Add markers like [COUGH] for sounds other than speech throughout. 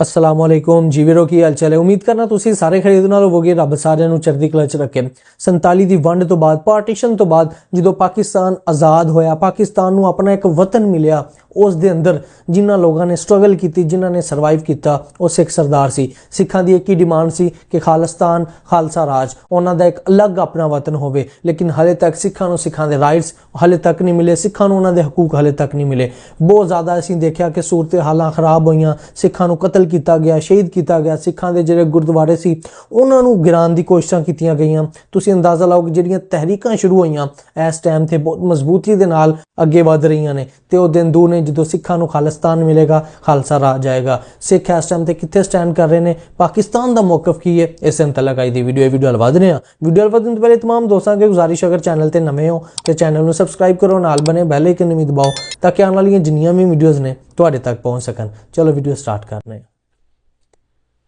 ਅਸਲਾਮ ਅਲੈਕੁਮ ਜੀਵੀਰੋ ਕੀ ਹਾਲ ਚਾਲ ਹੈ? ਉਮੀਦ ਕਰਨਾ ਤੁਸੀਂ ਸਾਰੇ ਖਰੀਦ ਨਾਲ ਹੋਵੋਗੇ, ਰੱਬ ਸਾਰਿਆਂ ਨੂੰ ਚੜ੍ਹਦੀ ਕਲਾ ਚ ਰੱਖੇ। 47 ਦੀ ਵੰਡ ਤੋਂ ਬਾਅਦ ਪਾਰਟੀਸ਼ਨ ਤੋਂ ਬਾਅਦ, ਜਦੋਂ ਪਾਕਿਸਤਾਨ ਆਜ਼ਾਦ ਹੋਇਆ, ਪਾਕਿਸਤਾਨ ਨੂੰ ਆਪਣਾ ਇੱਕ ਵਤਨ ਮਿਲਿਆ, ਉਸ ਦੇ ਅੰਦਰ ਜਿਨ੍ਹਾਂ ਲੋਕਾਂ ਨੇ ਸਟਰਗਲ ਕੀਤੀ, ਜਿਨ੍ਹਾਂ ਨੇ ਸਰਵਾਈਵ ਕੀਤਾ, ਉਹ ਸਿੱਖ ਸਰਦਾਰ ਸੀ। ਸਿੱਖਾਂ ਦੀ ਇੱਕ ਹੀ ਡਿਮਾਂਡ ਸੀ ਕਿ ਖਾਲਿਸਤਾਨ, ਖਾਲਸਾ ਰਾਜ, ਉਹਨਾਂ ਦਾ ਇੱਕ ਅਲੱਗ ਆਪਣਾ ਵਤਨ ਹੋਵੇ। ਲੇਕਿਨ ਹਲੇ ਤੱਕ ਸਿੱਖਾਂ ਨੂੰ ਸਿੱਖਾਂ ਦੇ ਰਾਈਟਸ ਹਲੇ ਤੱਕ ਨਹੀਂ ਮਿਲੇ, ਸਿੱਖਾਂ ਨੂੰ ਉਹਨਾਂ ਦੇ ਹਕੂਕ ਹਲੇ ਤੱਕ ਨਹੀਂ ਮਿਲੇ। ਬਹੁਤ ਜ਼ਿਆਦਾ ਅਸੀਂ ਦੇਖਿਆ ਕਿ ਸੂਰਤ ਹਾਲਾਂ ਖਰਾਬ ਹੋਈਆਂ, ਸਿੱਖਾਂ ਨੂੰ ਕਤਲ ਕੀਤਾ ਗਿਆ ਸ਼ਹੀਦ ਕੀਤਾ ਗਿਆ ਸਿੱਖਾਂ ਦੇ ਜਿਹੜੇ ਗੁਰਦੁਆਰੇ ਸੀ ਉਹਨਾਂ ਨੂੰ ਗਿਰਾਉਣ ਦੀ ਕੋਸ਼ਿਸ਼ਾਂ ਕੀਤੀਆਂ ਗਈਆਂ ਤੁਸੀਂ ਅੰਦਾਜ਼ਾ ਲਾਓ ਕਿ ਜਿਹੜੀਆਂ ਤਹਿਰੀਕਾਂ ਸ਼ੁਰੂ ਹੋਈਆਂ ਇਸ ਟਾਈਮ ਤੇ ਬਹੁਤ ਮਜ਼ਬੂਤੀ ਦੇ ਨਾਲ ਅੱਗੇ ਵਧ ਰਹੀਆਂ ਨੇ ਤੇ ਉਹ ਦਿਨ ਦੂਰ ਨੇ ਜਦੋਂ ਸਿੱਖਾਂ ਨੂੰ ਖਾਲਿਸਤਾਨ ਮਿਲੇਗਾ ਖਾਲਸਾ ਰਾਜ ਜਾਏਗਾ ਸਿੱਖ ਇਸ ਟਾਈਮ ਤੇ ਕਿੱਥੇ ਸਟੈਂਡ ਕਰ ਰਹੇ ਨੇ ਪਾਕਿਸਤਾਨ ਦਾ ਮੌਕਫ ਕੀ ਹੈ ਇਸ ਦੇ ਮੁਤਲਕ ਅੱਜ ਦੀ ਵੀਡੀਓ ਇਹ ਵੀਡੀਓ ਹਲਵਾ ਦਿੰਦੇ ਆ ਵੀਡੀਓ ਹਲਵਾ ਤੋਂ ਪਹਿਲੇ तमाम ਦੋਸਤਾਂ ਕੇ ਗੁਜ਼ਾਰਿਸ਼ ਅਗਰ ਚੈਨਲ ਤੇ ਨਵੇਂ ਹੋ ਤੇ ਚੈਨਲ ਨੂੰ ਸਬਸਕ੍ਰਾਈਬ ਕਰੋ ਨਾਲ ਬਨੇ ਬੈਲ ਆਈਕਨ ਵੀ ਦਬਾਓ ਤਾਂ ਕਿ ਆਉਣ ਵਾਲੀਆਂ ਜਿੰਨੀਆਂ ਵੀ ਵੀਡੀਓਜ਼ ਨੇ ਤੁਹਾਡੇ ਤੱਕ ਪਹੁੰਚ ਸਕਣ ਚਲੋ ਵੀਡੀਓ ਸਟਾਰਟ ਕਰਨੇ ਆ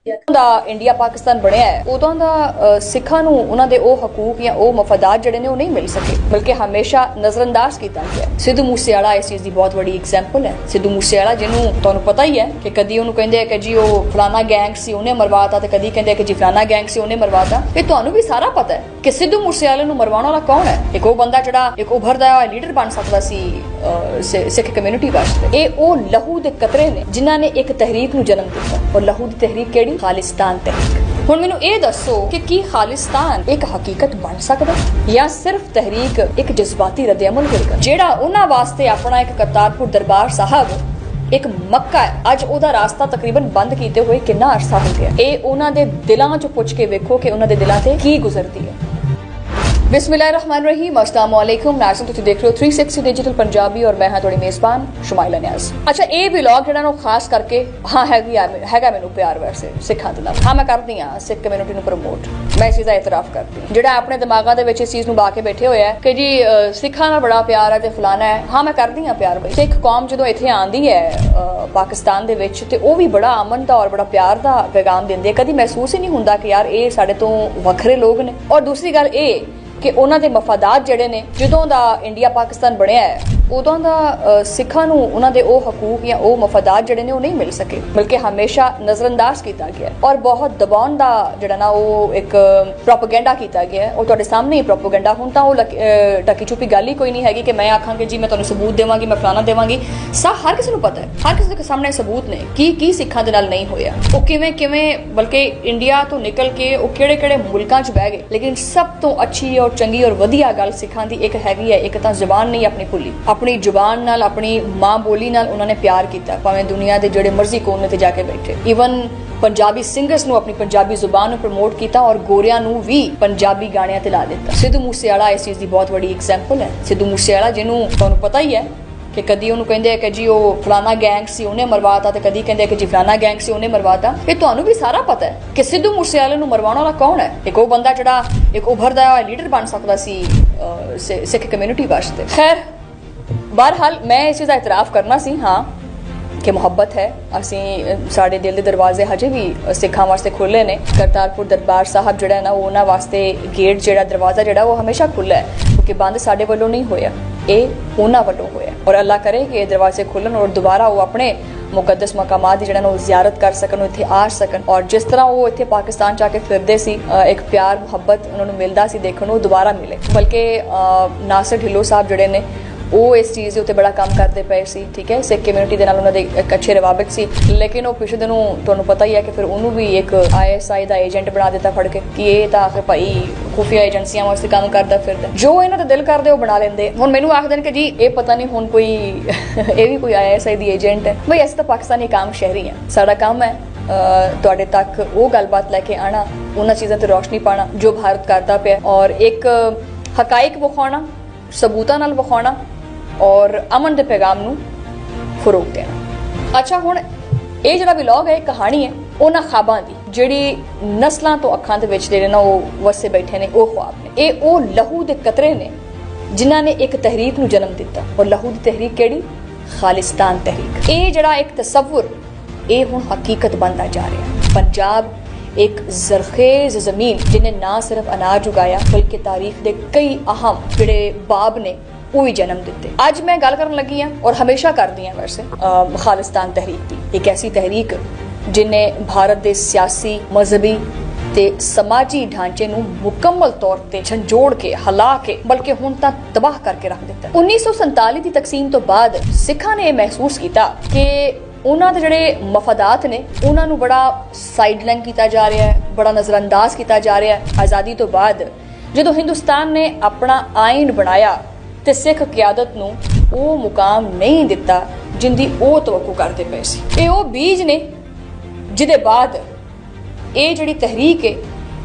ਦਾ ਇੰਡੀਆ ਪਾਕਿਸਤਾਨ ਬਣਿਆ ਹੈ, ਉਦੋਂ ਦਾ ਸਿੱਖਾਂ ਨੂੰ ਉਹਨਾਂ ਦੇ ਉਹ ਹਕੂਕ ਜਾਂ ਉਹ ਮਫਾਦਾਤ ਜਿਹੜੇ ਨੇ ਉਹ ਨਹੀਂ ਮਿਲ ਸਕੇ, ਬਲਕਿ ਹਮੇਸ਼ਾ ਨਜ਼ਰਅੰਦਾਜ਼ ਕੀਤਾ ਗਿਆ। ਸਿੱਧੂ ਮੂਸੇਵਾਲਾ ਇਸ ਚੀਜ਼ ਦੀ ਬਹੁਤ ਵੱਡੀ ਐਗਜ਼ਾਮਪਲ ਹੈ। ਸਿੱਧੂ ਮੂਸੇਵਾਲਾ ਜਿਹਨੂੰ ਤੁਹਾਨੂੰ ਪਤਾ ਹੀ ਹੈ ਕਿ ਕਦੀ ਉਹਨੂੰ ਕਹਿੰਦੇ ਆ ਕਿ ਜੀ ਉਹ ਫਲਾਣਾ ਗੈਂਗ ਸੀ, ਉਹਨੇ ਮਰਵਾਤਾ, ਤੇ ਕਦੀ ਕਹਿੰਦੇ ਆ ਕਿ ਜੀ ਫਲਾਣਾ ਗੈਂਗ ਸੀ, ਉਹਨੇ ਮਰਵਾਤਾ। ਇਹ ਤੁਹਾਨੂੰ ਵੀ ਸਾਰਾ ਪਤਾ ਹੈ ਕਿ ਸਿੱਧੂ ਮੂਸੇਵਾਲੇ ਨੂੰ ਮਰਵਾਉਣ ਵਾਲਾ ਕੌਣ ਹੈ? ਇੱਕ ਉਹ ਬੰਦਾ ਜਿਹੜਾ ਇੱਕ ਉਭਰਦਾ ਹੋਇਆ ਲੀਡਰ ਬਣ ਸਕਦਾ ਸੀ ਸਿੱਖ ਕਮਿਊਨਿਟੀ ਵਾਸਤੇ ਇਹ ਉਹ ਲਹੂ ਦੇ ਕਤਰੇ ਨੇ ਜਿਨ੍ਹਾਂ ਨੇ ਇੱਕ ਤਹਿਰੀਕ ਨੂੰ ਜਨਮ ਦਿੱਤਾ। ਔਰ ਲਹੂ ਦੀ ਤਹਿਰੀਕ ਕਿਹੜੀ? ਖਾਲਿਸਤਾਨ ਤਹਿਰੀਕ। ਹੁਣ ਮੈਨੂੰ ਇਹ ਦੱਸੋ ਕਿ ਕੀ ਖਾਲਿਸਤਾਨ ਇੱਕ ਹਕੀਕਤ ਬਣ ਸਕਦਾ ਜਾਂ ਸਿਰਫ ਤਹਿਰੀਕ ਇੱਕ ਜਜ਼ਬਾਤੀ ਰੱਦੇਅਮਲ ਹੋਏਗਾ? ਜਿਹੜਾ ਉਹਨਾਂ ਵਾਸਤੇ ਆਪਣਾ ਇੱਕ ਕਰਤਾਰਪੁਰ ਦਰਬਾਰ ਸਾਹਿਬ, ਇੱਕ ਮੱਕਾ ਹੈ, ਅੱਜ ਉਹਦਾ ਰਾਸਤਾ ਤਕਰੀਬਨ ਬੰਦ ਕੀਤੇ ਹੋਏ ਕਿੰਨਾ ਅਰਸਾ ਹੋ ਗਿਆ। ਇਹ ਉਹਨਾਂ ਦੇ ਦਿਲਾਂ 'ਚ ਪੁੱਛ ਕੇ ਵੇਖੋ ਕਿ ਉਹਨਾਂ ਦੇ ਦਿਲਾਂ ਤੇ ਕੀ ਗੁਜ਼ਰਦੀ ਹੈ। ਬਿਸਮਿਲ੍ਲਾਹਿਰਰਹਿਮਾਨਿਰਰਹੀਮ ਅਸਲਾਮ ਵਾਲੇਕੁਮ ਨਾਜ਼ਰੀਨ ਤੁਸੀਂ ਦੇਖ ਰਹੇ ਹੋ 360 ਡਿਜੀਟਲ ਪੰਜਾਬੀ ਔਰ ਮੈਂ ਹਾਂ ਤੁਹਾਡੀ ਮੇਜ਼ਬਾਨ ਸ਼ਮਾਇਲਾ ਨਿਆਜ਼ ਅੱਛਾ ਇਹ ਵਲੌਗ ਜਿਹੜਾ ਨਾ ਖਾਸ ਕਰਕੇ, ਹਾਂ, ਹੈਗੀ ਹੈਗਾ ਮੈਨੂੰ ਪਿਆਰ ਵੈਸੇ, ਸਿੱਖਾਂ ਦੇ ਨਾਲ। ਹਾਂ, ਮੈਂ ਕਰਦੀ ਆ ਸਿੱਖ ਕਮਿਊਨਿਟੀ ਨੂੰ ਪ੍ਰਮੋਟ ਮੈਂ ਇਸ ਚੀਜ਼ ਦਾ ਇਤਰਾਫ ਕਰਦੀ ਜਿਹੜਾ ਆਪਣੇ ਦਿਮਾਗਾਂ ਦੇ ਵਿੱਚ ਇਸ ਚੀਜ਼ ਨੂੰ ਬਾ ਕੇ ਬੈਠੇ ਹੋਇਆ ਕਿ ਜੀ ਸਿੱਖਾਂ ਨਾਲ ਬੜਾ ਪਿਆਰ ਹੈ ਤੇ ਫਲਾਣਾ ਹੈ। ਹਾਂ, ਮੈਂ ਕਰਦੀ ਹਾਂ ਪਿਆਰ ਬਈ। ਸਿੱਖ ਕੌਮ ਜਦੋਂ ਇੱਥੇ ਆਂਦੀ ਹੈ ਪਾਕਿਸਤਾਨ ਦੇ ਵਿੱਚ, ਤੇ ਉਹ ਵੀ ਬੜਾ ਅਮਨ ਦਾ ਔਰ ਬੜਾ ਪਿਆਰ ਦਾ ਪੈਗਾਮ ਦਿੰਦੇ ਕਦੀ ਮਹਿਸੂਸ ਹੀ ਨਹੀਂ ਹੁੰਦਾ ਕਿ ਯਾਰ, ਇਹ ਸਾਡੇ ਤੋਂ ਵੱਖਰੇ ਲੋਕ ਨੇ। ਔਰ ਦੂਸਰੀ ਗੱਲ ਇਹ ਕਿ ਉਹਨਾਂ ਦੇ ਮਫਾਦਾਤ ਜਿਹੜੇ ਨੇ ਜਦੋਂ ਦਾ ਇੰਡੀਆ ਪਾਕਿਸਤਾਨ ਬਣਿਆ ਹੈ। ਉਦੋਂ ਦਾ ਸਿੱਖਾਂ ਨੂੰ ਉਹਨਾਂ ਦੇ ਉਹ ਹਕੂਕ ਜਾਂ ਉਹ ਮਫਾਦਾਤ ਜਿਹੜੇ ਨੇ ਉਹ ਨਹੀਂ ਮਿਲ ਸਕੇ ਬਲਕਿ ਹਮੇਸ਼ਾ ਨਜ਼ਰਅੰਦਾਜ਼ ਕੀਤਾ ਗਿਆ। ਔਰ ਬਹੁਤ ਦਬਾਉਣ ਦਾ ਜਿਹੜਾ ਨਾ ਉਹ ਇੱਕ ਪ੍ਰੋਪਗੈਂਡਾ ਕੀਤਾ ਗਿਆ। ਉਹ ਤੁਹਾਡੇ ਸਾਹਮਣੇ ਹੀ ਪ੍ਰੋਪਗੈਂਡਾ। ਹੁਣ ਤਾਂ ਉਹ ਲਕ- ਅ, ਗੱਲ ਹੀ ਕੋਈ ਨਹੀਂ ਹੈਗੀ ਕਿ ਮੈਂ ਆਖਾਂਗੇ ਜੀ ਮੈਂ ਤੁਹਾਨੂੰ ਸਬੂਤ ਦੇਵਾਂਗੀ ਮੈਂ ਫਲਾਣਾ ਦੇਵਾਂਗੀ। ਸਾ ਹਰ ਕਿਸੇ ਨੂੰ ਪਤਾ ਹੈ। ਹਰ ਕਿਸੇ ਦੇ ਸਾਹਮਣੇ ਸਬੂਤ ਨੇ ਕੀ ਕੀ ਸਿੱਖਾਂ ਦੇ ਨਾਲ ਨਹੀਂ ਹੋਇਆ। ਉਹ ਕਿਵੇਂ ਕਿਵੇਂ ਬਲਕਿ ਇੰਡੀਆ ਤੋਂ ਨਿਕਲ ਕੇ ਉਹ ਕਿਹੜੇ ਕਿਹੜੇ ਮੁਲਕਾਂ 'ਚ ਬਹਿ ਗਏ। ਲੇਕਿਨ ਸਭ ਤੋਂ ਅੱਛੀ ਔਰ ਚੰਗੀ ਔਰ ਵਧੀਆ ਗੱਲ ਸਿੱਖਾਂ ਦੀ ਇੱਕ ਹੈਗੀ ਹੈ ਇੱਕ ਤਾਂ ਜ਼ਬਾਨ ਨਹੀਂ ਆਪਣੀ ਭੁੱਲੀ। ਆਪਣੀ ਜ਼ੁਬਾਨ ਨਾਲ, ਆਪਣੀ ਮਾਂ ਬੋਲੀ ਨਾਲ ਉਹਨਾਂ ਨੇ ਪਿਆਰ ਕੀਤਾ। ਭਾਵੇਂ ਦੁਨੀਆ ਦੇ ਜਿਹੜੇ ਮਰਜ਼ੀ ਕੋਨੇ ਤੇ ਜਾ ਕੇ ਬੈਠੇ। ਈਵਨ ਪੰਜਾਬੀ ਸਿੰਗਰਸ ਨੂੰ ਆਪਣੀ ਪੰਜਾਬੀ ਜ਼ੁਬਾਨ ਨੂੰ ਪ੍ਰਮੋਟ ਕੀਤਾ ਔਰ ਗੋਰਿਆਂ ਨੂੰ ਵੀ ਪੰਜਾਬੀ ਗਾਣਿਆਂ ਤੇ ਲਾ ਦਿੱਤਾ। ਸਿੱਧੂ ਮੂਸੇਵਾਲਾ ਇਸ ਚੀਜ਼ ਦੀ ਬਹੁਤ ਵੱਡੀ ਐਗਜ਼ਾਮਪਲ ਹੈ। ਸਿੱਧੂ ਮੂਸੇਵਾਲਾ ਜਿਹਨੂੰ ਤੁਹਾਨੂੰ ਪਤਾ ਹੀ ਹੈ ਕਿ ਕਦੀ ਉਹਨੂੰ ਕਹਿੰਦੇ ਆ ਕਿ ਜੀ ਉਹ ਫਲਾਣਾ ਗੈਂਗ ਸੀ, ਉਹਨੇ ਮਰਵਾਤਾ ਤੇ ਕਦੀ ਕਹਿੰਦੇ ਆ ਕਿ ਜੀ ਫਲਾਣਾ ਗੈਂਗ ਸੀ, ਉਹਨੇ ਮਰਵਾਤਾ। ਇਹ ਤੁਹਾਨੂੰ ਵੀ ਸਾਰਾ ਪਤਾ ਹੈ ਕਿ ਸਿੱਧੂ ਮੂਸੇਵਾਲੇ ਨੂੰ ਮਰਵਾਉਣ ਵਾਲਾ ਕੌਣ ਹੈ? ਇੱਕ ਉਹ ਬੰਦਾ ਜਿਹੜਾ ਇੱਕ ਉਭਰਦਾ ਹੋਇਆ ਲੀਡਰ ਬਣ ਸਕਦਾ ਸੀ ਸਿੱਖ ਕਮਿਊਨਿਟੀ ਵਾਸਤੇ। ਖੈਰ ਬਹਰਹਾਲ ਮੈਂ ਇਸ ਚੀਜ਼ ਦਾ ਇਤਰਾਫ ਕਰਨਾ ਸੀ ਹਾਂ ਕਿ ਮੁਹੱਬਤ ਹੈ ਅਸੀਂ ਸਾਡੇ ਦਿਲ ਦੇ ਦਰਵਾਜ਼ੇ ਹਜੇ ਵੀ ਸਿੱਖਾਂ ਵਾਸਤੇ ਖੁੱਲੇ ਨੇ ਕਰਤਾਰਪੁਰ ਦਰਬਾਰ ਸਾਹਿਬ ਜਿਹੜਾ ਹੈ ਨਾ ਉਹ ਉਹਨਾਂ ਵਾਸਤੇ ਗੇਟ ਜਿਹੜਾ ਦਰਵਾਜ਼ਾ ਜਿਹੜਾ ਉਹ ਹਮੇਸ਼ਾ ਖੁੱਲਾ ਹੈ ਕਿਉਂਕਿ ਬੰਦ ਸਾਡੇ ਵੱਲੋਂ ਨਹੀਂ ਹੋਇਆ ਇਹ ਉਹਨਾਂ ਵੱਲੋਂ ਹੋਇਆ ਔਰ ਅੱਲਾ ਕਰੇ ਕਿ ਇਹ ਦਰਵਾਜ਼ੇ ਖੁੱਲਣ ਔਰ ਦੁਬਾਰਾ ਉਹ ਆਪਣੇ ਮੁਕੱਦਸ ਮਕਾਮਾਤ ਦੀ ਜਿਹੜਾ ਨਾ ਉਹ ਜ਼ਿਆਰਤ ਕਰ ਸਕਣ ਉਹ ਇੱਥੇ ਆ ਸਕਣ ਔਰ ਜਿਸ ਤਰ੍ਹਾਂ ਉਹ ਇੱਥੇ ਪਾਕਿਸਤਾਨ ਚ ਆ ਕੇ ਫਿਰਦੇ ਸੀ ਇੱਕ ਪਿਆਰ ਮੁਹੱਬਤ ਉਹਨਾਂ ਨੂੰ ਮਿਲਦਾ ਸੀ ਦੇਖਣ ਨੂੰ ਦੁਬਾਰਾ ਮਿਲੇ ਬਲਕਿ ਨਾਸਰ ਢਿੱਲੋਂ ਸਾਹਿਬ ਜਿਹੜੇ ਨੇ ਉਹ ਇਸ ਚੀਜ਼ ਦੇ ਉੱਤੇ ਬੜਾ ਕੰਮ ਕਰਦੇ ਪਏ ਸੀ, ਠੀਕ ਹੈ? ਸਿੱਖ ਕਮਿਊਨਿਟੀ ਦੇ ਨਾਲ ਉਹਨਾਂ ਦੇ ਇੱਕ ਅੱਛੇ ਰਵਾਬਤ ਸੀ। ਲੇਕਿਨ ਉਹ ਪਿਛਲੇ ਦਿਨੋਂ ਤੁਹਾਨੂੰ ਪਤਾ ਹੀ ਹੈ ਕਿ ਫਿਰ ਉਹਨੂੰ ਵੀ ਇੱਕ ਆਈਐਸਆਈ ਦਾ ਏਜੰਟ ਬਣਾ ਦਿੱਤਾ ਫੜ ਕੇ ਕਿ ਇਹ ਤਾਂ ਆਖਰ ਭਾਈ ਖੁਫੀਆ ਏਜੰਸੀਆਂ ਵਾਸਤੇ ਕੰਮ ਕਰਦਾ ਫਿਰਦਾ। ਜੋ ਇਹਨਾਂ ਦਾ ਦਿਲ ਕਰਦੇ ਉਹ ਬਣਾ ਲੈਂਦੇ। ਹੁਣ ਮੈਨੂੰ ਆਖਦੇ ਨੇ ਕਿ ਜੀ, ਇਹ ਪਤਾ ਨਹੀਂ ਹੁਣ ਕੋਈ [LAUGHS] ਇਹ ਵੀ ਕੋਈ ਆਈਐਸਆਈ ਦੀ ਏਜੰਟ ਹੈ। ਬਈ ਅਸੀਂ ਤਾਂ ਪਾਕਿਸਤਾਨੀ ਕੰਮ ਸ਼ਹਿਰੀ ਆ ਸਾਡਾ ਕੰਮ ਹੈ ਤੁਹਾਡੇ ਤੱਕ ਉਹ ਗੱਲਬਾਤ ਲੈ ਕੇ ਆਣਾ, ਉਹਨਾਂ ਚੀਜ਼ਾਂ ਤੇ ਰੋਸ਼ਨੀ ਪਾਣਾ ਜੋ ਭਾਰਤ ਕਰਦਾ ਪਿਆ। ਔਰ ਇੱਕ ਹਕਾਇਕ ਵਿਖਾਉਣਾ ਸਬੂਤਾਂ ਨਾਲ ਵਿਖਾਉਣਾ ਔਰ ਅਮਨ ਦੇ ਪੈਗਾਮ ਨੂੰ ਫਰੋਗ ਦੇਣਾ ਅੱਛਾ, ਹੁਣ ਇਹ ਜਿਹੜਾ ਵਲੌਗ ਹੈ, ਇਹ ਕਹਾਣੀ ਹੈ, ਉਹਨਾਂ ਖਾਬਾਂ ਦੀ, ਜਿਹੜੀ ਨਸਲਾਂ ਤੋਂ ਅੱਖਾਂ ਦੇ ਵਿੱਚ ਜਿਹੜੇ ਨਾ ਉਹ ਵਸੇ ਬੈਠੇ ਨੇ, ਉਹ ਖੁਆਬ ਨੇ। ਇਹ ਉਹ ਲਹੂ ਦੇ ਕਤਰੇ ਨੇ, ਜਿਨ੍ਹਾਂ ਨੇ ਇੱਕ ਤਹਿਰੀਕ ਨੂੰ ਜਨਮ ਦਿੱਤਾ। ਔਰ ਲਹੂ ਦੀ ਤਹਿਰੀਕ ਕਿਹੜੀ? ਖਾਲਿਸਤਾਨ ਤਹਿਰੀਕ। ਇਹ ਜਿਹੜਾ ਇੱਕ ਤਸਵਰ, ਇਹ ਹੁਣ ਹਕੀਕਤ ਬਣਦਾ ਜਾ ਰਿਹਾ। ਪੰਜਾਬ ਇੱਕ ਜ਼ਰਖੇਜ਼ ਜ਼ਮੀਨ ਜਿਹਨੇ ਨਾ ਸਿਰਫ ਅਨਾਜ ਉਗਾਇਆ, ਬਲਕਿ ਤਾਰੀਖ ਦੇ ਕਈ ਅਹਮ ਜਿਹੜੇ ਬਾਬ ਨੇ, ਉਹ ਵੀ ਜਨਮ ਦਿੱਤੇ। ਅੱਜ ਮੈਂ ਗੱਲ ਕਰਨ ਲੱਗੀ ਹਾਂ ਔਰ ਹਮੇਸ਼ਾ ਕਰਦੀ ਹਾਂ ਵੈਸੇ ਖਾਲਿਸਤਾਨ ਤਹਿਰੀਕ ਦੀ। ਇੱਕ ਐਸੀ ਤਹਿਰੀਕ ਜਿਨੇ ਭਾਰਤ ਦੇ ਸਿਆਸੀ, ਮਜ਼ਹਬੀ ਤੇ ਸਮਾਜੀ ਢਾਂਚੇ ਨੂੰ ਮੁਕੰਮਲ ਤੌਰ ਤੇ ਝੰਜੋੜ ਕੇ, ਹਲਾ ਕੇ, ਬਲਕਿ ਹੁਣ ਤਾਂ ਤਬਾਹ ਕਰਕੇ ਰੱਖ ਦਿੱਤਾ। 1947 ਦੀ ਤਕਸੀਮ ਤੋਂ ਬਾਅਦ ਸਿੱਖਾਂ ਨੇ ਇਹ ਮਹਿਸੂਸ ਕੀਤਾ ਕਿ ਉਹਨਾਂ ਦੇ ਜਿਹੜੇ ਮਫਾਦਾਤ ਨੇ, ਉਹਨਾਂ ਨੂੰ ਬੜਾ ਸਾਈਡਲਾਈਨ ਕੀਤਾ ਜਾ ਰਿਹਾ ਹੈ, ਬੜਾ ਨਜ਼ਰਅੰਦਾਜ਼ ਕੀਤਾ ਜਾ ਰਿਹਾ ਹੈ ਆਜ਼ਾਦੀ ਤੋਂ ਬਾਅਦ। ਜਦੋਂ ਹਿੰਦੁਸਤਾਨ ਨੇ ਆਪਣਾ ਆਇਨ ਬਣਾਇਆ ਤੇ ਸਿੱਖ ਕਿਆਦਤ ਨੂੰ ਉਹ ਮੁਕਾਮ ਨਹੀਂ ਦਿੱਤਾ ਜਿੰਦੀ ਉਹ ਤਵੱਕੂ ਕਰਦੇ ਪਏ ਸੀ। ਇਹ ਉਹ ਬੀਜ ਨੇ ਜਿਹਦੇ ਬਾਅਦ ਇਹ ਜਿਹੜੀ ਤਹਿਰੀਕ ਹੈ,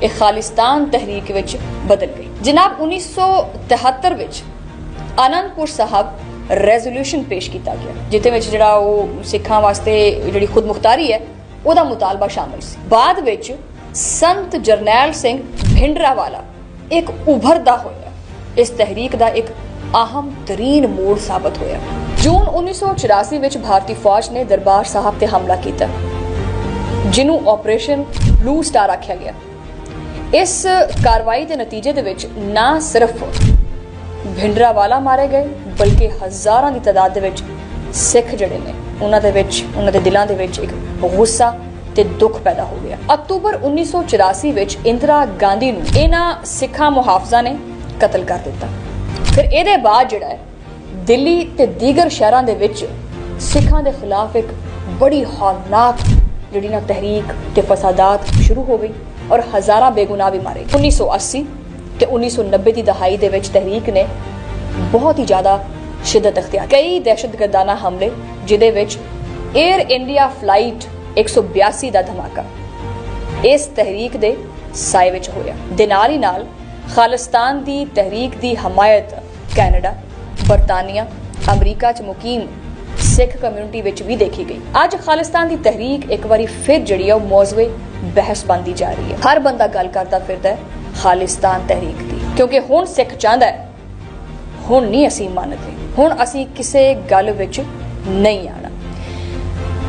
ਇਹ ਖਾਲਿਸਤਾਨ ਤਹਿਰੀਕ ਵਿੱਚ ਬਦਲ ਗਈ। ਜਨਾਬ 1973 ਵਿੱਚ ਆਨੰਦਪੁਰ ਸਾਹਿਬ ਰੈਜ਼ੋਲੂਸ਼ਨ ਪੇਸ਼ ਕੀਤਾ ਗਿਆ, ਜਿੱਥੇ ਵਿੱਚ ਜਿਹੜਾ ਉਹ ਸਿੱਖਾਂ ਵਾਸਤੇ ਜਿਹੜੀ ਖੁਦਮੁਖਤਾਰੀ ਹੈ, ਉਹਦਾ ਮੁਤਾਲਬਾ ਸ਼ਾਮਲ ਸੀ। ਬਾਅਦ ਵਿੱਚ ਸੰਤ ਜਰਨੈਲ ਸਿੰਘ ਭਿੰਡਰਾਵਾਲਾ ਇੱਕ ਉਭਰਦਾ ਹੋਇਆ। ਇਸ ਤਹਿਰੀਕ ਦਾ ਇੱਕ ਅਹਿਮ ਤਰੀਨ ਮੋੜ ਸਾਬਤ ਹੋਇਆ। ਜੂਨ 1984 ਵਿੱਚ ਭਾਰਤੀ ਫੌਜ ਨੇ ਦਰਬਾਰ ਸਾਹਿਬ ਤੇ ਹਮਲਾ ਕੀਤਾ, ਜਿਹਨੂੰ ਆਪਰੇਸ਼ਨ ਬਲੂ ਸਟਾਰ ਆਖਿਆ ਗਿਆ। ਇਸ ਕਾਰਵਾਈ ਦੇ ਨਤੀਜੇ ਦੇ ਵਿੱਚ ਨਾ ਸਿਰਫ ਭਿੰਡਰਾਵਾਲਾ ਮਾਰੇ ਗਏ ਬਲਕਿ ਹਜ਼ਾਰਾਂ ਦੀ ਤਾਦਾਦ ਦੇ ਵਿੱਚ ਸਿੱਖ ਜਿਹੜੇ ਨੇ ਉਹਨਾਂ ਦੇ ਵਿੱਚ ਉਹਨਾਂ ਦੇ ਦਿਲਾਂ ਦੇ ਵਿੱਚ ਇੱਕ ਗੁੱਸਾ ਤੇ ਦੁੱਖ ਪੈਦਾ ਹੋ ਗਿਆ ਅਕਤੂਬਰ 1984 ਵਿੱਚ ਇੰਦਰਾ ਗਾਂਧੀ ਨੂੰ ਇਹਨਾਂ ਸਿੱਖਾਂ ਮੁਹਾਫਜ਼ਾਂ ਨੇ ਕਤਲ ਕਰ ਦਿੱਤਾ ਫਿਰ ਇਹਦੇ ਬਾਅਦ ਜਿਹੜਾ ਹੈ ਦਿੱਲੀ ਤੇ ਦੀਗਰ ਸ਼ਹਿਰਾਂ ਦੇ ਵਿੱਚ ਸਿੱਖਾਂ ਦੇ ਖਿਲਾਫ ਇੱਕ ਬੜੀ ਹੌਲਨਾਕ ਜਿਹੜੀ ਨਾ ਤਹਿਰੀਕ ਤੇ ਫਸਾਦਾਤ ਸ਼ੁਰੂ ਹੋ ਗਈ ਔਰ ਹਜ਼ਾਰਾਂ ਬੇਗੁਨਾਹ ਵੀ ਮਾਰੇ 1980 ਤੇ 1990 ਦੀ ਦਹਾਈ ਦੇ ਵਿੱਚ ਤਹਿਰੀਕ ਨੇ ਬਹੁਤ ਹੀ ਜ਼ਿਆਦਾ ਸ਼ਿੱਦਤ ਅਖਤਿਆਰ ਕਈ ਦਹਿਸ਼ਤਗਰਦਾਨਾ ਹਮਲੇ ਜਿਦੇ ਵਿੱਚ 에ਅਰ ਇੰਡੀਆ ਫਲਾਈਟ 182 ਦਾ ਧਮਾਕਾ ਇਸ ਤਹਿਰੀਕ ਦੇ ਸਾਏ ਵਿੱਚ ਹੋਇਆ। ਦੇ ਨਾਲ ਹੀ ਨਾਲ ਖਾਲਿਸਤਾਨ ਦੀ ਤਹਿਰੀਕ ਦੀ ਹਮਾਇਤ ਕੈਨੇਡਾ, ਬਰਤਾਨੀਆ, ਅਮਰੀਕਾ ਚ ਮੁਕੀਮ ਸਿੱਖ ਕਮਿਊਨਿਟੀ ਵਿੱਚ ਵੀ ਦੇਖੀ ਗਈ। ਅੱਜ ਖਾਲਿਸਤਾਨ ਦੀ ਤਹਿਰੀਕ ਇੱਕ ਵਾਰੀ ਫਿਰ ਜਿਹੜੀ ਆ, ਉਹ ਮੌਜ਼ੂਏ ਬਹਿਸ ਬਣਦੀ ਜਾ ਰਹੀ ਹੈ। ਹਰ ਬੰਦਾ ਗੱਲ ਕਰਦਾ ਫਿਰਦਾ ਹੈ ਖਾਲਿਸਤਾਨ ਤਹਿਰੀਕ ਦੀ। ਕਿਉਂਕਿ ਹੁਣ ਸਿੱਖ ਚਾਹੁੰਦਾ ਹੈ, ਹੁਣ ਨਹੀਂ ਅਸੀਂ ਮੰਨਦੇ, ਹੁਣ ਅਸੀਂ ਕਿਸੇ ਗੱਲ ਵਿੱਚ ਨਹੀਂ ਆਣਾ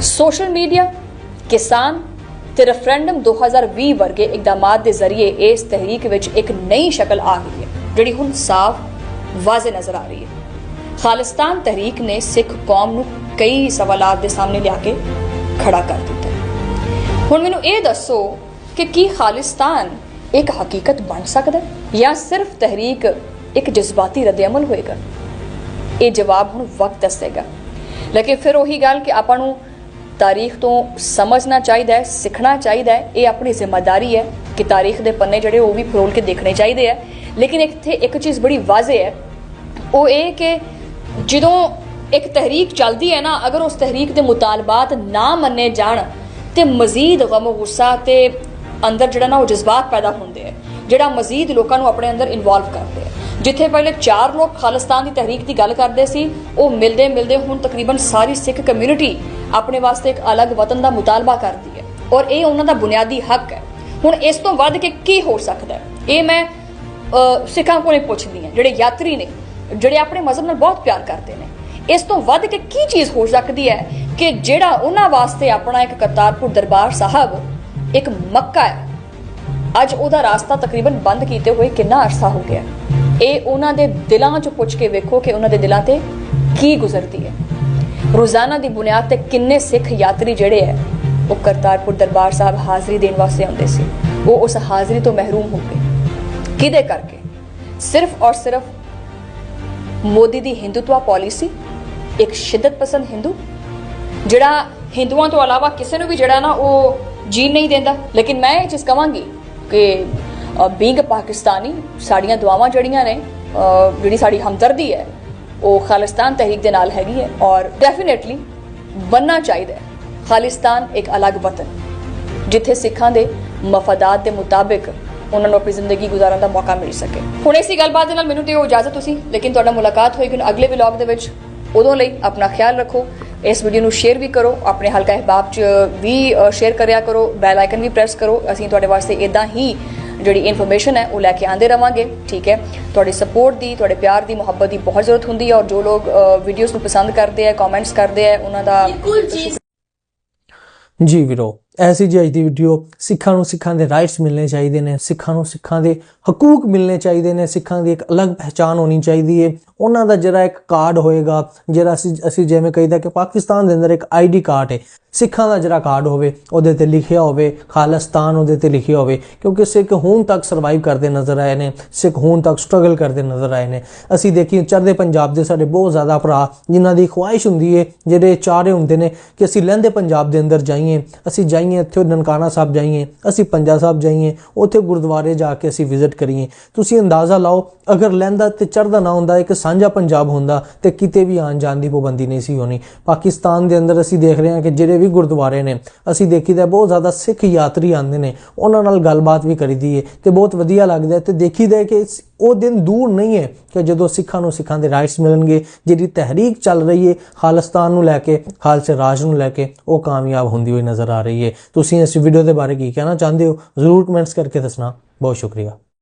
ਸੋਸ਼ਲ ਮੀਡੀਆ, ਕਿਸਾਨ ਤੇ ਰੈਫਰੈਂਡਮ 2020 ਵਰਗੇ ਇਕਦਾਮਾਂ ਦੇ ਜ਼ਰੀਏ ਇਸ ਤਹਿਰੀਕ ਵਿੱਚ ਇੱਕ ਨਈ ਸ਼ਕਲ ਆ ਗਈ ਹੈ, ਜਿਹੜੀ ਹੁਣ ਸਾਫ਼ ਵਾਜ਼ੇ ਨਜ਼ਰ ਆ ਰਹੀ ਹੈ। ਖਾਲਿਸਤਾਨ ਤਹਿਰੀਕ ਨੇ ਸਿੱਖ ਕੌਮ ਨੂੰ ਕਈ ਸਵਾਲਾਤ ਦੇ ਸਾਹਮਣੇ ਲਿਆ ਕੇ ਖੜਾ ਕਰ ਦਿੱਤਾ। ਹੁਣ ਮੈਨੂੰ ਇਹ ਦੱਸੋ ਕਿ ਕੀ ਖਾਲਿਸਤਾਨ ਇੱਕ ਹਕੀਕਤ ਬਣ ਸਕਦਾ ਹੈ? ਜਾਂ ਸਿਰਫ ਤਹਿਰੀਕ ਇੱਕ ਜਜ਼ਬਾਤੀ ਰੱਦੇਅਮਲ ਹੋਏਗਾ? ਇਹ ਜਵਾਬ ਹੁਣ ਵਕਤ ਦੱਸੇਗਾ। ਲੇਕਿਨ ਫਿਰ ਉਹੀ ਗੱਲ ਕਿ ਆਪਾਂ ਨੂੰ ਤਾਰੀਖ ਤੋਂ ਸਮਝਣਾ ਚਾਹੀਦਾ ਹੈ, ਸਿੱਖਣਾ ਚਾਹੀਦਾ ਹੈ। ਇਹ ਆਪਣੀ ਜ਼ਿੰਮੇਵਾਰੀ ਹੈ ਕਿ ਤਾਰੀਖ ਦੇ ਪੰਨੇ ਜਿਹੜੇ ਉਹ ਵੀ ਫਰੋਲ ਕੇ ਦੇਖਣੇ ਚਾਹੀਦੇ ਆ ਲੇਕਿਨ ਇੱਥੇ ਇੱਕ ਚੀਜ਼ ਬੜੀ ਵਾਜ਼ੇ ਹੈ। ਉਹ ਇਹ ਕਿ ਜਦੋਂ ਇੱਕ ਤਹਿਰੀਕ ਚੱਲਦੀ ਹੈ ਨਾ, ਅਗਰ ਉਸ ਤਹਿਰੀਕ ਦੇ ਮੁਤਾਲਬਾਤ ਨਾ ਮੰਨੇ ਜਾਣ ਤੇ ਮਜ਼ੀਦ ਗਮ ਗੁੱਸਾ ਤੇ ਅੰਦਰ ਜਿਹੜਾ ਨਾ ਉਹ ਜਜ਼ਬਾਤ ਪੈਦਾ ਹੁੰਦੇ ਆ, ਜਿਹੜਾ ਮਜ਼ੀਦ ਲੋਕਾਂ ਨੂੰ ਆਪਣੇ ਅੰਦਰ ਇਨਵੋਲਵ ਕਰਦੇ ਆ। ਜਿੱਥੇ ਪਹਿਲੇ ਚਾਰ ਲੋਕ ਖਾਲਿਸਤਾਨ ਦੀ ਤਹਿਰੀਕ ਦੀ ਗੱਲ ਕਰਦੇ ਸੀ, ਉਹ ਮਿਲਦੇ ਮਿਲਦੇ ਹੁਣ ਤਕਰੀਬਨ ਸਾਰੀ ਸਿੱਖ ਕਮਿਊਨਿਟੀ ਆਪਣੇ ਵਾਸਤੇ ਇੱਕ ਅਲੱਗ ਵਤਨ ਦਾ ਮੁਤਾਲਬਾ ਕਰਦੀ ਹੈ। ਔਰ ਇਹ ਉਹਨਾਂ ਦਾ ਬੁਨਿਆਦੀ ਹੱਕ ਹੈ। ਹੁਣ ਇਸ ਤੋਂ ਵੱਧ ਕੇ ਕੀ ਹੋ ਸਕਦਾ ਹੈ? ਇਹ ਮੈਂ ਸਿੱਖਾਂ ਕੋਲੇ ਪੁੱਛਦੀ ਹਾਂ, ਜਿਹੜੇ ਯਾਤਰੀ ਨੇ, ਜਿਹੜੇ ਆਪਣੇ ਮਜ਼ਹਬ ਨਾਲ ਬਹੁਤ ਪਿਆਰ ਕਰਦੇ ਨੇ। ਇਸ ਤੋਂ ਵੱਧ ਕੇ ਕੀ ਚੀਜ਼ ਹੋ ਸਕਦੀ ਹੈ ਕਿ ਜਿਹੜਾ ਉਹਨਾਂ ਵਾਸਤੇ ਆਪਣਾ ਇੱਕ ਕਰਤਾਰਪੁਰ ਦਰਬਾਰ ਸਾਹਿਬ ਇੱਕ ਮੱਕਾ ਹੈ। ਅੱਜ ਉਹਦਾ ਰਾਸਤਾ ਤਕਰੀਬਨ ਬੰਦ ਕੀਤੇ ਹੋਏ ਕਿੰਨਾ ਅਰਸਾ ਹੋ ਗਿਆ। ਇਹ ਉਹਨਾਂ ਦੇ ਦਿਲਾਂ 'ਚ ਪੁੱਛ ਕੇ ਵੇਖੋ ਕਿ ਉਹਨਾਂ ਦੇ ਦਿਲਾਂ ਤੇ ਕੀ ਗੁਜ਼ਰਦੀ ਹੈ। ਰੋਜ਼ਾਨਾ ਦੀ ਬੁਨਿਆਦ ਤੇ ਕਿੰਨੇ ਸਿੱਖ ਯਾਤਰੀ ਜਿਹੜੇ ਹੈ, ਉਹ ਕਰਤਾਰਪੁਰ ਦਰਬਾਰ ਸਾਹਿਬ ਹਾਜ਼ਰੀ ਦੇਣ ਵਾਸਤੇ ਆਉਂਦੇ ਸੀ। ਉਹ ਉਸ ਹਾਜ਼ਰੀ ਤੋਂ ਮਹਿਰੂਮ ਹੋ ਗਏ। ਕਿਹਦੇ ਕਰਕੇ? ਸਿਰਫ ਔਰ ਸਿਰਫ ਮੋਦੀ ਦੀ ਹਿੰਦੂਤਵਾ ਪਾਲਿਸੀ, ਇੱਕ ਸ਼ਿੱਦਤ ਪਸੰਦ ਹਿੰਦੂ, ਜਿਹੜਾ ਹਿੰਦੂਆਂ ਤੋਂ ਇਲਾਵਾ ਕਿਸੇ ਨੂੰ ਵੀ ਜਿਹੜਾ ਨਾ ਉਹ ਜੀਣ ਨਹੀਂ ਦਿੰਦਾ। ਲੇਕਿਨ ਮੈਂ ਇਹ ਚੀਜ਼ ਕਵਾਂਗੀ ਕਿ ਬੀਂਗ ਪਾਕਿਸਤਾਨੀ, ਸਾਡੀਆਂ ਦੁਆਵਾਂ ਜਿਹੜੀਆਂ ਨੇ ਜਿਹੜੀ ਸਾਡੀ ਹਮਦਰਦੀ ਹੈ, ਉਹ ਖਾਲਿਸਤਾਨ ਤਹਿਰੀਕ ਦੇ ਨਾਲ ਹੈਗੀ ਹੈ ਔਰ ਡੈਫੀਨਿਟਲੀ ਬੰਨਣਾ ਚਾਹੀਦਾ ਹੈ। ਖਾਲਿਸਤਾਨ ਇੱਕ ਅਲੱਗ ਵਤਨ ਜਿੱਥੇ ਸਿੱਖਾਂ ਦੇ ਮਫਾਦਾਤ ਦੇ ਮੁਤਾਬਿਕ ਉਹਨਾਂ ਨੂੰ ਆਪਣੀ ਜ਼ਿੰਦਗੀ ਗੁਜ਼ਾਰਨ ਦਾ ਮੌਕਾ ਮਿਲ ਸਕੇ। ਹੁਣ ਇਸੇ ਗੱਲਬਾਤ ਦੇ ਨਾਲ ਮੈਨੂੰ ਤੇ ਉਹ ਇਜਾਜ਼ਤ ਤੁਸੀਂ, ਲੇਕਿਨ ਤੁਹਾਡਾ ਮੁਲਾਕਾਤ ਹੋਏਗੀ ਹੁਣ ਅਗਲੇ ਵਲੌਗ ਦੇ ਵਿੱਚ। ਉਦੋਂ ਲਈ ਆਪਣਾ ਖਿਆਲ ਰੱਖੋ ਇਸ ਵੀਡੀਓ ਨੂੰ ਸ਼ੇਅਰ ਵੀ ਕਰੋ ਆਪਣੇ ਹਲਕਾ ਅਹਿਬਾਬ 'ਚ ਵੀ ਸ਼ੇਅਰ ਕਰਿਆ ਕਰੋ ਬੈਲ ਆਈਕਨ ਵੀ ਪ੍ਰੈਸ ਕਰੋ। ਅਸੀਂ ਤੁਹਾਡੇ ਵਾਸਤੇ ਇਦਾਂ ਹੀ ਜਿਹੜੀ ਇਨਫੋਰਮੇਸ਼ਨ ਹੈ ਉਹ ਲੈ ਕੇ ਆਂਦੇ ਰਵਾਂਗੇ ਠੀਕ ਹੈ? ਤੁਹਾਡੀ ਸਪੋਰਟ ਦੀ ਤੁਹਾਡੇ ਪਿਆਰ ਦੀ ਮੁਹੱਬਤ ਦੀ ਬਹੁਤ ਜ਼ਰੂਰਤ ਹੁੰਦੀ ਹੈ ਔਰ ਜੋ ਲੋਕ ਵੀਡੀਓਜ਼ ਨੂੰ ਪਸੰਦ ਕਰਦੇ ਆ ਕਮੈਂਟਸ ਕਰਦੇ ਆ ਉਹਨਾਂ ਦਾ ਜੀ ਵੀਰੋ ਐਸੀ ਜਿਹੀ ਅੱਜ ਦੀ ਵੀਡੀਓ ਸਿੱਖਾਂ ਨੂੰ ਸਿੱਖਾਂ ਦੇ ਰਾਈਟਸ ਮਿਲਣੇ ਚਾਹੀਦੇ ਨੇ, ਸਿੱਖਾਂ ਨੂੰ ਸਿੱਖਾਂ ਦੇ ਹਕੂਕ ਮਿਲਣੇ ਚਾਹੀਦੇ ਨੇ, ਸਿੱਖਾਂ ਦੀ ਇੱਕ ਅਲੱਗ ਪਹਿਚਾਨ ਹੋਣੀ ਚਾਹੀਦੀ ਹੈ ਉਹਨਾਂ ਦਾ ਜਿਹੜਾ ਇੱਕ ਕਾਰਡ ਹੋਏਗਾ, ਜਿਹੜਾ ਅਸੀਂ ਅਸੀਂ ਜਿਵੇਂ ਕਹੀਦਾ ਕਿ ਪਾਕਿਸਤਾਨ ਦੇ ਅੰਦਰ ਇੱਕ ਆਈਡੀ ਕਾਰਡ ਹੈ ਸਿੱਖਾਂ ਦਾ ਜਿਹੜਾ ਕਾਰਡ ਹੋਵੇ, ਉਹਦੇ ਤੇ ਲਿਖਿਆ ਹੋਵੇ, ਖਾਲਿਸਤਾਨ ਉਹਦੇ ਤੇ ਲਿਖਿਆ ਹੋਵੇ, ਕਿਉਂਕਿ ਸਿੱਖ ਹੁਣ ਤੱਕ ਸਰਵਾਈਵ ਕਰਦੇ ਨਜ਼ਰ ਆਏ ਨੇ, ਸਿੱਖ ਹੁਣ ਤੱਕ ਸਟਰਗਲ ਕਰਦੇ ਨਜ਼ਰ ਆਏ ਨੇ। ਅਸੀਂ ਦੇਖੀਏ, ਚੜ੍ਹਦੇ ਪੰਜਾਬ ਦੇ ਸਾਡੇ ਬਹੁਤ ਜ਼ਿਆਦਾ ਭਰਾ, ਜਿਨ੍ਹਾਂ ਦੀ ਖੁਆਇਸ਼ ਹੁੰਦੀ ਹੈ ਜਿਹੜੇ ਚਾਰੇ ਹੁੰਦੇ ਨੇ ਕਿ ਅਸੀਂ ਲਹਿੰਦੇ ਪੰਜਾਬ ਦੇ ਅੰਦਰ ਜਾਈਏ, ਅਸੀਂ ਜਾਈਏ, ਇੱਥੇ ਨਨਕਾਣਾ ਸਾਹਿਬ ਜਾਈਏ, ਅਸੀਂ ਪੰਜਾ ਸਾਹਿਬ ਜਾਈਏ, ਉੱਥੇ ਗੁਰਦੁਆਰੇ ਜਾ ਕੇ ਅਸੀਂ ਵਿਜ਼ਿਟ ਕਰੀਏ। ਤੁਸੀਂ ਅੰਦਾਜ਼ਾ ਲਾਓ ਅਗਰ ਲਹਿੰਦਾ ਤੇ ਚੜ੍ਹਦਾ ਨਾ ਹੁੰਦਾ, ਇੱਕ ਸਾਂਝਾ ਪੰਜਾਬ ਹੁੰਦਾ, ਤੇ ਕਿਤੇ ਵੀ ਆਣ ਜਾਣ ਦੀ ਪਾਬੰਦੀ ਨਹੀਂ ਸੀ ਹੋਣੀ। ਪਾਕਿਸਤਾਨ ਦੇ ਅੰਦਰ ਅਸੀਂ ਦੇਖ ਰਹੇ ਹਾਂ ਕਿ ਜਿਹੜੇ ਵੀ ਗੁਰਦੁਆਰੇ ਨੇ, ਅਸੀਂ ਦੇਖੀਦਾ ਬਹੁਤ ਜ਼ਿਆਦਾ ਸਿੱਖ ਯਾਤਰੀ ਆਉਂਦੇ ਨੇ, ਉਹਨਾਂ ਨਾਲ ਗੱਲਬਾਤ ਵੀ ਕਰੀਦੀ ਹੈ ਤੇ ਬਹੁਤ ਵਧੀਆ ਲੱਗਦਾ ਹੈ ਤੇ ਦੇਖੀਦਾ ਕਿ ਉਹ ਦਿਨ ਦੂਰ ਨਹੀਂ ਹੈ ਕਿ ਜਦੋਂ ਸਿੱਖਾਂ ਨੂੰ ਸਿੱਖਾਂ ਦੇ ਰਾਈਟਸ ਮਿਲਣਗੇ, ਜਿਹੜੀ ਤਹਿਰੀਕ ਚੱਲ ਰਹੀ ਹੈ ਖਾਲਿਸਤਾਨ ਨੂੰ ਲੈ ਕੇ, ਖਾਲਸੇ ਰਾਜ ਨੂੰ ਲੈ ਕੇ, ਉਹ ਕਾਮਯਾਬ ਹੁੰਦੀ ਹੋਈ ਨਜ਼ਰ ਆ ਰਹੀ ਹੈ ਤੁਸੀਂ ਇਸ ਵੀਡੀਓ ਦੇ ਬਾਰੇ ਕੀ ਕਹਿਣਾ ਚਾਹੁੰਦੇ ਹੋ? ਜ਼ਰੂਰ ਕਮੈਂਟਸ ਕਰਕੇ ਦੱਸਣਾ। ਬਹੁਤ ਸ਼ੁਕਰੀਆ।